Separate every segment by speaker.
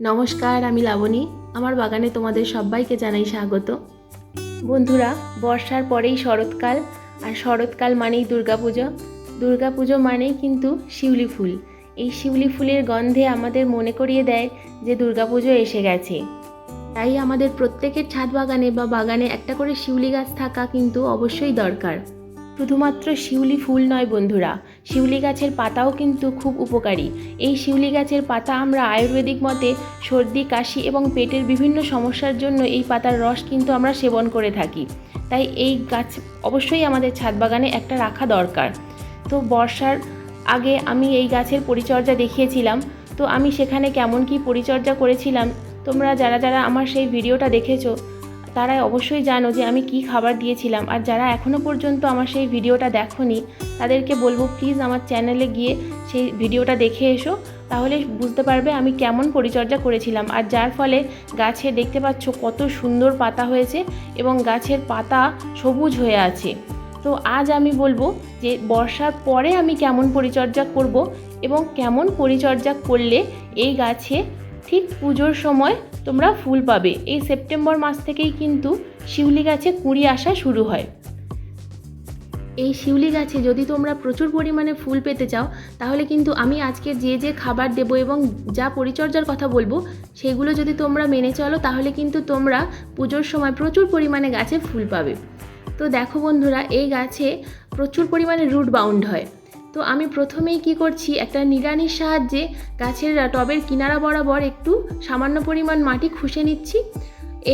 Speaker 1: নমস্কার, আমি লাবণী। আমার বাগানে তোমাদের সবাইকে জানাই স্বাগত। বন্ধুরা, বর্ষার পরেই শরৎকাল, আর শরৎকাল মানেই দুর্গাপুজো। দুর্গাপুজো মানেই কিন্তু শিউলি ফুল। এই শিউলি ফুলের গন্ধে আমাদের মনে করিয়ে দেয় যে দুর্গাপুজো এসে গেছে। তাই আমাদের প্রত্যেকের ছাদ বাগানে বা বাগানে একটা করে শিউলি গাছ থাকা কিন্তু অবশ্যই দরকার। শুধুমাত্র শিউলি ফুল নয় বন্ধুরা, শিউলি গাছের পাতাও কিন্তু খুব উপকারী। এই শিউলি গাছের পাতা আমরা আয়ুর্বেদিক মতে সর্দি, কাশি এবং পেটের বিভিন্ন সমস্যার জন্য এই পাতার রস কিন্তু আমরা সেবন করে থাকি। তাই এই গাছ অবশ্যই আমাদের ছাদ বাগানে একটা রাখা দরকার। তো বর্ষার আগে আমি এই গাছের পরিচর্যা দেখিয়েছিলাম, তো আমি সেখানে কেমন কি পরিচর্যা করেছিলাম, তোমরা যারা যারা আমার সেই ভিডিওটা দেখেছ তারা অবশ্যই জানো যে আমি কি খাবার দিয়েছিলাম। আর যারা এখনও পর্যন্ত আমার সেই ভিডিওটা দেখোনি, তাদেরকে বলব প্লিজ আমার চ্যানেলে গিয়ে সেই ভিডিওটা দেখে এসো। তাহলে বুঝতে পারবে আমি কেমন পরিচর্যা করেছিলাম। আর যার ফলে গাছে দেখতে পাচ্ছ কত সুন্দর পাতা হয়েছে এবং গাছের পাতা সবুজ হয়ে আছে। তো আজ আমি বলব যে বর্ষার পরে আমি কেমন পরিচর্যা করব এবং কেমন পরিচর্যা করলে এই গাছে ঠিক পুজোর সময় তোমরা ফুল পাবে। এই সেপ্টেম্বর মাস থেকেই কিন্তু শিউলি গাছে কুঁড়ি আসা শুরু হয়। এই শিউলি গাছে যদি তোমরা প্রচুর পরিমাণে ফুল পেতে চাও, তাহলে কিন্তু আমি আজকে যে যে খাবার দেবো এবং যা পরিচর্যার কথা বলব, সেগুলো যদি তোমরা মেনে চলো, তাহলে কিন্তু তোমরা পুজোর সময় প্রচুর পরিমাণে গাছে ফুল পাবে। তো দেখো বন্ধুরা, এই গাছে প্রচুর পরিমাণে রুট বাউন্ড হয়। তো আমি প্রথমেই কি করছি, একটা নিড়ানির সাহায্যে গাছের টবের কিনারা বরাবর একটু সামান্য পরিমাণ মাটি খুশে নিচ্ছি।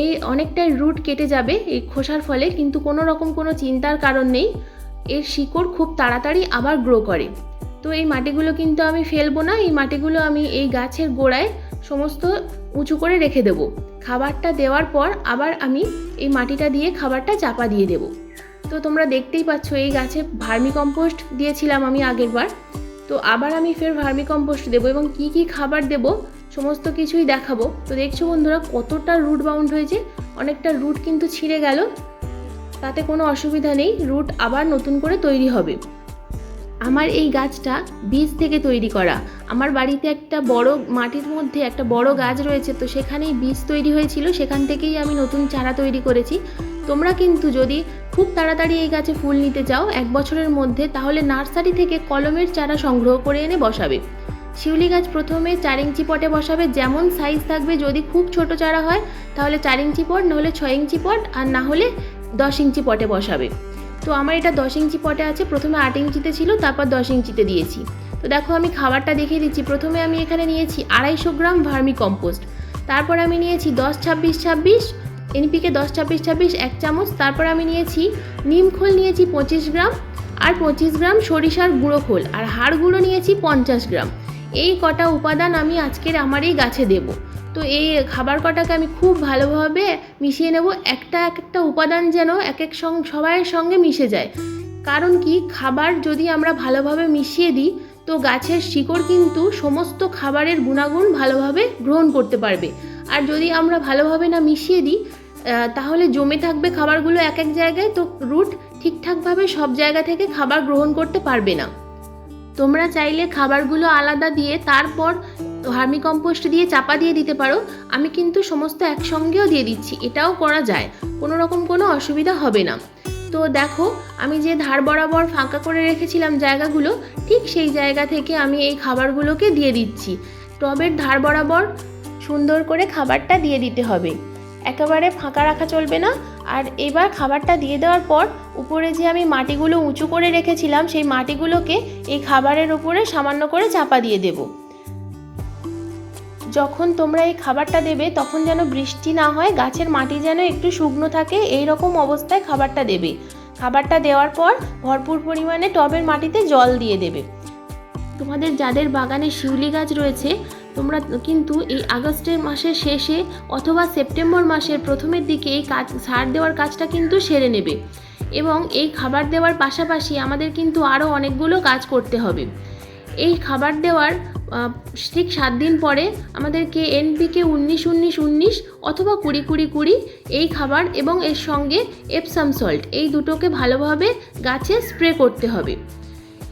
Speaker 1: এই অনেকটাই রুট কেটে যাবে এই খোসার ফলে, কিন্তু কোনো রকম কোনো চিন্তার কারণ নেই। এর শিকড় খুব তাড়াতাড়ি আবার গ্রো করে। তো এই মাটিগুলো কিন্তু আমি ফেলব না, এই মাটিগুলো আমি এই গাছের গোড়ায় সমস্ত উঁচু করে রেখে দেবো। খাবারটা দেওয়ার পর আবার আমি এই মাটিটা দিয়ে খাবারটা চাপা দিয়ে দেবো। তো তোমরা দেখতেই পাচ্ছ, এই গাছে ভার্মি কম্পোস্ট দিয়েছিলাম আমি আগের বার তো আবার আমি ফের ভার্মি কম্পোস্ট দেবো এবং কি কি খাবার দেবো, সমস্ত কিছুই দেখাবো। তো দেখছ বন্ধুরা, কতটা রুট বাউন্ড হয়েছে, অনেকটা রুট কিন্তু ছিঁড়ে গেল। তাতে কোনো অসুবিধা নেই, রুট আবার নতুন করে তৈরি হবে। আমার এই গাছটা বীজ থেকে তৈরি করা। আমার বাড়িতে একটা বড় মাটির মধ্যে একটা বড় গাছ রয়েছে, তো সেখানেই বীজ তৈরি হয়েছিল, সেখান থেকেই আমি নতুন চারা তৈরি করেছি। তোমরা কিন্তু যদি খুব তাড়াতাড়ি এই গাছে ফুল নিতে চাও, এক বছরের মধ্যে, তাহলে নার্সারি থেকে কলমের চারা সংগ্রহ করে এনে বসাবে। শিউলি গাছ প্রথমে চার ইঞ্চি পটে বসাবে, যেমন সাইজ থাকবে যদি খুব ছোট চারা হয়, তাহলে চার ইঞ্চি পট নাহলে ছয় ইঞ্চি পট, আর না হলে দশ ইঞ্চি পটে বসাবে। তো আমার এটা দশ ইঞ্চি পটে আছে, প্রথমে আট ইঞ্চিতে ছিল, তারপর দশ ইঞ্চিতে দিয়েছি। তো দেখো আমি খাবারটা দেখিয়ে দিচ্ছি, প্রথমে আমি এখানে নিয়েছি আড়াইশো গ্রাম ভার্মি কম্পোস্ট। তারপর আমি নিয়েছি দশ, ছাব্বিশ ছাব্বিশ এনপিকে দশ ছাব্বিশ ছাব্বিশ, এক চামচ। তারপর আমি নিয়েছি নিম খোল, নিয়েছি পঁচিশ গ্রাম। আর পঁচিশ গ্রাম সরিষার গুঁড়ো খোল। আর হাড় গুঁড়ো নিয়েছি পঞ্চাশ গ্রাম। এই কটা উপাদান আমি আজকের আমার এই গাছে দেব। তো এই খাবার কটাকে আমি খুব ভালোভাবে মিশিয়ে নেব। একটা এক একটা উপাদান যেন এক এক সঙ্গ সবাইয়ের সঙ্গে মিশে যায়। কারণ কি? খাবার যদি আমরা ভালোভাবে মিশিয়ে দিই, তো গাছের শিকড় কিন্তু সমস্ত খাবারের গুণাগুণ ভালোভাবে গ্রহণ করতে পারবে। আর যদি আমরা ভালোভাবে না মিশিয়ে দিই তাহলে জমে থাকবে খাবারগুলো এক এক জায়গায়, তো রুট ঠিকঠাকভাবে সব জায়গা থেকে খাবার গ্রহণ করতে পারবে না। তোমরা চাইলে খাবারগুলো আলাদা দিয়ে তারপর ভার্মি কম্পোস্ট দিয়ে চাপা দিয়ে দিতে পারো। আমি কিন্তু সমস্ত একসঙ্গেও দিয়ে দিচ্ছি, এটাও করা যায়, কোনো রকম কোনো অসুবিধা হবে না। তো দেখো, আমি যে ধার বরাবর ফাঁকা করে রেখেছিলাম জায়গাগুলো, ঠিক সেই জায়গা থেকে আমি এই খাবারগুলোকে দিয়ে দিচ্ছি। টবের ধার বরাবর সুন্দর করে খাবারটা দিয়ে দিতে হবে। একেবারে ফাঁকা রাখা চলবে না। আর এবার খাবারটা দিয়ে দেওয়ার পর, উপরে যে আমি মাটিগুলো উঁচু করে রেখেছিলাম, সেই মাটিগুলোকে এই খাবারের উপরে সামান্য করে চাপা দিয়ে দেব। যখন তোমরা এই খাবারটা দেবে, তখন যেন বৃষ্টি না হয়, গাছের মাটি যেন একটু শুকনো থাকে, এই রকম অবস্থায় খাবারটা দেবে। খাবারটা দেওয়ার পর, ভরপুর পরিমাণে টবের মাটিতে জল দিয়ে দেবে। তোমাদের যাদের বাগানে শিউলি গাছ রয়েছে তোমরা কিন্তু এই আগস্টের মাসের শেষে অথবা সেপ্টেম্বর মাসের প্রথমের দিকে এই কাজ, সার দেওয়ার কাজটা কিন্তু সেরে নেবে। এবং এই খাবার দেওয়ার পাশাপাশি আমাদের কিন্তু আরও অনেকগুলো কাজ করতে হবে। এই খাবার দেওয়ার ঠিক সাত দিন পরে আমাদেরকে এনপিকে উনিশ উনিশ উনিশ অথবা কুড়ি কুড়ি কুড়ি এই খাবার এবং এর সঙ্গে এপসাম সল্ট এই দুটোকে ভালোভাবে গাছে স্প্রে করতে হবে।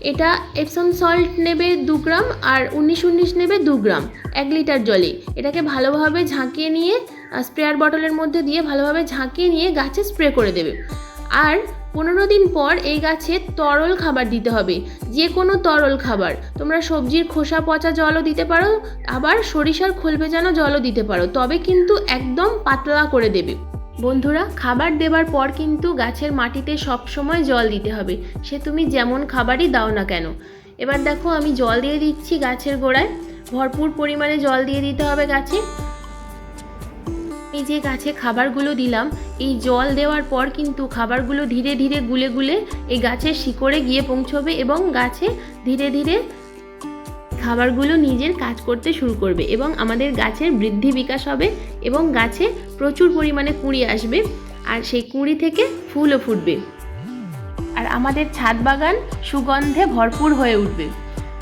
Speaker 1: এটা এপসম সল্ট নেবে দু গ্রাম আর উনিশ উনিশ নেবে দু গ্রাম, এক লিটার জলে। এটাকে ভালোভাবে ঝাঁকিয়ে নিয়ে স্প্রেয়ার বটলের মধ্যে দিয়ে ভালোভাবে ঝাঁকিয়ে নিয়ে গাছে স্প্রে করে দেবে। আর পনেরো দিন পর এই গাছে তরল খাবার দিতে হবে, যে কোনো তরল খাবার। তোমরা সবজির খোসা, পচা জলও দিতে পারো, আবার সরিষার খোল ভেজানো জলও দিতে পারো, তবে কিন্তু একদম পাতলা করে দেবে। বন্ধুরা, খাবার দেবার পর কিন্তু গাছের মাটিতে সব সময় জল দিতে হবে। সে তুমি যেমন খাবারই দাও না কেন। এবার দেখো, আমি জল দিয়ে দিচ্ছি গাছের গোড়ায়। ভরপুর পরিমাণে জল দিয়ে দিতে হবে গাছে। এই যে গাছে খাবারগুলো দিলাম, এই জল দেওয়ার পর কিন্তু খাবারগুলো ধীরে ধীরে গুলে গুলে এই গাছের শিকড়ে গিয়ে পৌঁছবে এবং গাছে ধীরে ধীরে খাবারগুলো নিজের কাজ করতে শুরু করবে এবং আমাদের গাছের বৃদ্ধি বিকাশ হবে এবং গাছে প্রচুর পরিমাণে কুঁড়ি আসবে আর সেই কুঁড়ি থেকে ফুলও ফুটবে। আর আমাদের ছাদ বাগান সুগন্ধে ভরপুর হয়ে উঠবে।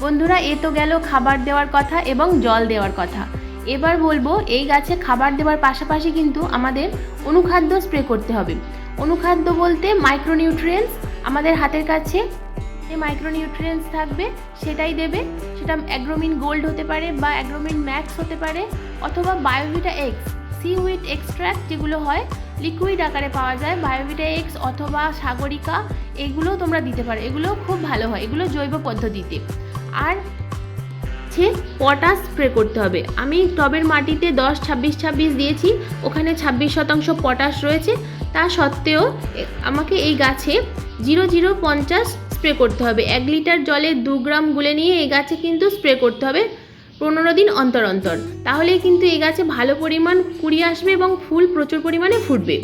Speaker 1: বন্ধুরা, এ তো গেল খাবার দেওয়ার কথা এবং জল দেওয়ার কথা। এবার বলব, এই গাছে খাবার দেওয়ার পাশাপাশি কিন্তু আমাদের অনুখাদ্য স্প্রে করতে হবে। অনুখাদ্য বলতে মাইক্রোনিউট্রিয়েন্টস আমাদের হাতের কাছে যে মাইক্রোনিউট্রিয়েন্টস থাকবে, সেটাই দেবে। সেটা অ্যাগ্রোমিন গোল্ড হতে পারে বা অ্যাগ্রোমিন ম্যাক্স হতে পারে, অথবা Biovita X C wheat extract যেগুলো হয় লিকুইড আকারে পাওয়া যায় বায়োভিটা এক্স অথবা সাগরিকা, এগুলোও তোমরা দিতে পারো। এগুলো খুব ভালো হয়, এগুলো জৈব পদ্ধতিতে। আর হচ্ছে পটাশ স্প্রে করতে হবে। আমি টবের মাটিতে দশ, ছাব্বিশ ছাব্বিশ দিয়েছি, ওখানে ছাব্বিশ শতাংশ পটাশ রয়েছে। তা সত্ত্বেও আমাকে এই গাছে জিরো জিরো, পঞ্চাশ স্প্রে করতে হবে। এক লিটার জলে দু গ্রাম গুলে নিয়ে এই গাছে কিন্তু স্প্রে করতে হবে পনেরো দিন অন্তর অন্তর। তাহলে কিন্তু এই গাছে ভালো পরিমাণ কুড়ি আসবে এবং ফুল প্রচুর পরিমাণে ফুটবে।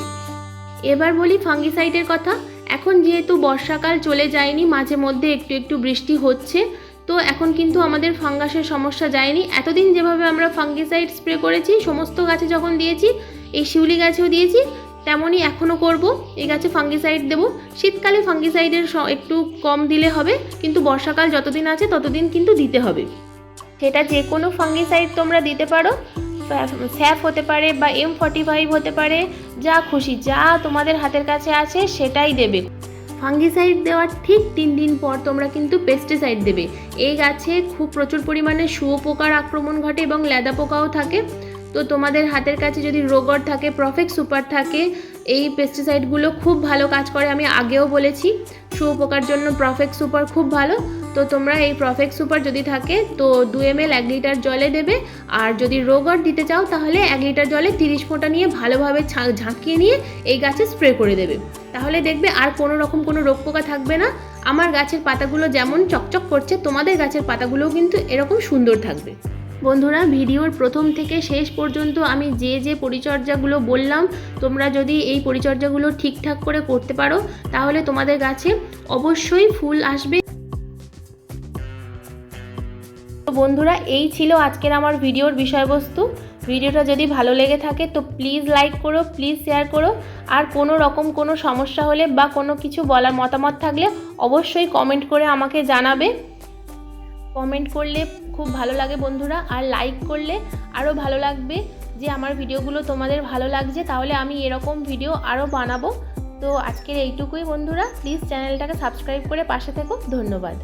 Speaker 1: এবার বলি ফাঙ্গিসাইডের কথা। এখন যেহেতু বর্ষাকাল চলে যায়নি, মাঝে মধ্যে একটু একটু বৃষ্টি হচ্ছে, তো এখন কিন্তু আমাদের ফাঙ্গাসের সমস্যা যায়নি। এতদিন যেভাবে আমরা ফাঙ্গিসাইড স্প্রে করেছি, সমস্ত গাছে যখন দিয়েছি, এই শিউলি গাছেও দিয়েছি তেমনই এখনও করব। এই গাছে ফাঙ্গিসাইড দেবো। শীতকালে ফাঙ্গিসাইডের একটু কম দিলে হবে, কিন্তু বর্ষাকাল যতদিন আছে ততদিন কিন্তু দিতে হবে। সেটা যে কোনো ফাঙ্গিসাইড তোমরা দিতে পারো। স্যাফ হতে পারে বা এম ফর্টি ফাইভ হতে পারে, যা খুশি, যা তোমাদের হাতের কাছে আছে সেটাই দেবে। ফাঙ্গিসাইড দেওয়ার ঠিক তিন দিন পর তোমরা কিন্তু পেস্টিসাইড দেবে। এই গাছে খুব প্রচুর পরিমাণে শুয়োপোকার আক্রমণ ঘটে এবং লেদা পোকাও থাকে। তো তোমাদের হাতের কাছে যদি রোগর থাকে প্রফেক্ট সুপার থাকে, এই পেস্টিসাইডগুলো খুব ভালো কাজ করে। আমি আগেও বলেছি শুয়োপোকার জন্য প্রফেক্ট সুপার খুব ভালো। তো তোমরা এই প্রফেক্ট সুপার যদি থাকে, তো দু এম এল এক লিটার জলে দেবে। আর যদি রোগর দিতে চাও, তাহলে এক লিটার জলে তিরিশ ফোঁটা নিয়ে ভালোভাবে ঝাঁকিয়ে নিয়ে এই গাছে স্প্রে করে দেবে। তাহলে দেখবে আর কোনো রকম কোনো রোগ পোকা থাকবে না। আমার গাছের পাতাগুলো যেমন চকচক করছে, তোমাদের গাছের পাতাগুলোও কিন্তু এরকম সুন্দর থাকবে। বন্ধুরা, ভিডিওর প্রথম থেকে শেষ পর্যন্ত আমি যে যে পরিচর্যাগুলো বললাম, তোমরা যদি এই পরিচর্যাগুলো ঠিকঠাক করে করতে পারো, তাহলে তোমাদের গাছে অবশ্যই ফুল আসবে। বন্ধুরা, এই ছিল আজকের আমার ভিডিওর বিষয়বস্তু। ভিডিওটা যদি ভালো লেগে থাকে, তো প্লিজ লাইক করো, প্লিজ শেয়ার করো। আর কোনো রকম কোনো সমস্যা হলে বা কোনো কিছু বলার মতামত থাকলে অবশ্যই কমেন্ট করে আমাকে জানাবে। কমেন্ট করলে খুব ভালো লাগে বন্ধুরা, আর লাইক করলে আরও ভালো লাগবে যে আমার ভিডিওগুলো তোমাদের ভালো লাগছে, তাহলে আমি এরকম ভিডিও আরও বানাবো। তো আজকের এইটুকুই বন্ধুরা প্লিজ চ্যানেলটাকে সাবস্ক্রাইব করে পাশে থেকো, ধন্যবাদ।